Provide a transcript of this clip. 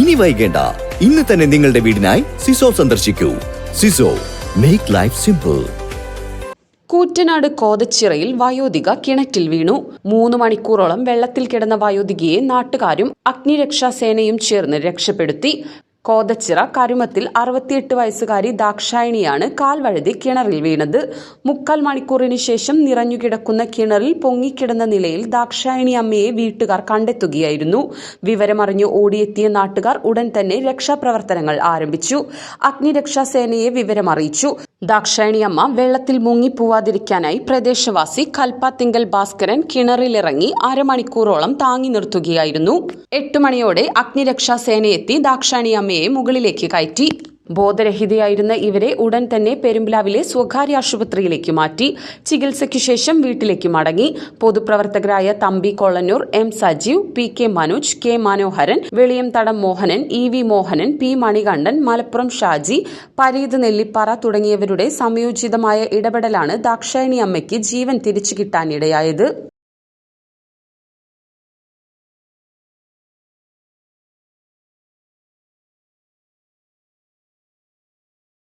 ഇനി വൈകേണ്ട. ഇന്ന് തന്നെ നിങ്ങളുടെ വീടിനായി സിസോ സന്ദർശിക്കൂ. Sizo make life simple Koottanad കോതച്ചിറയിൽ വയോധിക കിണറ്റിൽ വീണു. മൂന്ന് മണിക്കൂറോളം വെള്ളത്തിൽ കിടന്ന വയോധികയെ നാട്ടുകാരും അഗ്നിരക്ഷാസേനയും ചേർന്ന് രക്ഷപ്പെടുത്തി. കോതച്ചിറ കരുമത്തിൽ അറുപത്തിയെട്ട് വയസ്സുകാരി ദാക്ഷായണിയാണ് കാൽവഴുതി കിണറിൽ വീണത്. മുക്കാൽ മണിക്കൂറിന് ശേഷം നിറഞ്ഞുകിടക്കുന്ന കിണറിൽ പൊങ്ങിക്കിടന്ന നിലയിൽ ദാക്ഷായണി അമ്മയെ വീട്ടുകാർ കണ്ടെത്തുകയായിരുന്നു. വിവരമറിഞ്ഞ് ഓടിയെത്തിയ നാട്ടുകാർ ഉടൻ തന്നെ രക്ഷാപ്രവർത്തനങ്ങൾ ആരംഭിച്ചു. അഗ്നിരക്ഷാസേനയെ വിവരമറിയിച്ചു. ദാക്ഷായണി അമ്മ വെള്ളത്തിൽ മുങ്ങിപ്പോവാതിരിക്കാനായി പ്രദേശവാസി കൽപ്പാത്തിങ്കൽ ഭാസ്കരൻ കിണറിലിറങ്ങി അരമണിക്കൂറോളം താങ്ങി നിർത്തുകയായിരുന്നു. എട്ട് മണിയോടെ അഗ്നിരക്ഷാസേനയെത്തി ദാക്ഷായണി അമ്മയെ മുകളിലേക്ക് കയറ്റി. ബോധരഹിതയായിരുന്ന ഇവരെ ഉടൻ തന്നെ പെരുമ്പ്ലാവിലെ സ്വകാര്യ ആശുപത്രിയിലേക്ക് മാറ്റി. ചികിത്സയ്ക്ക് ശേഷം വീട്ടിലേക്ക് മടങ്ങി. പൊതുപ്രവർത്തകരായ Thampi Kolannur M Sajeev P K Manoj K Manoharan Veliyamthadam Mohanan E V Mohanan P Manikandan Malappuram Shaji Pareeth Nellippara തുടങ്ങിയവരുടെ സംയോജിതമായ ഇടപെടലാണ് ദാക്ഷായണി അമ്മയ്ക്ക് ജീവൻ തിരിച്ചു കിട്ടാനിടയായത്.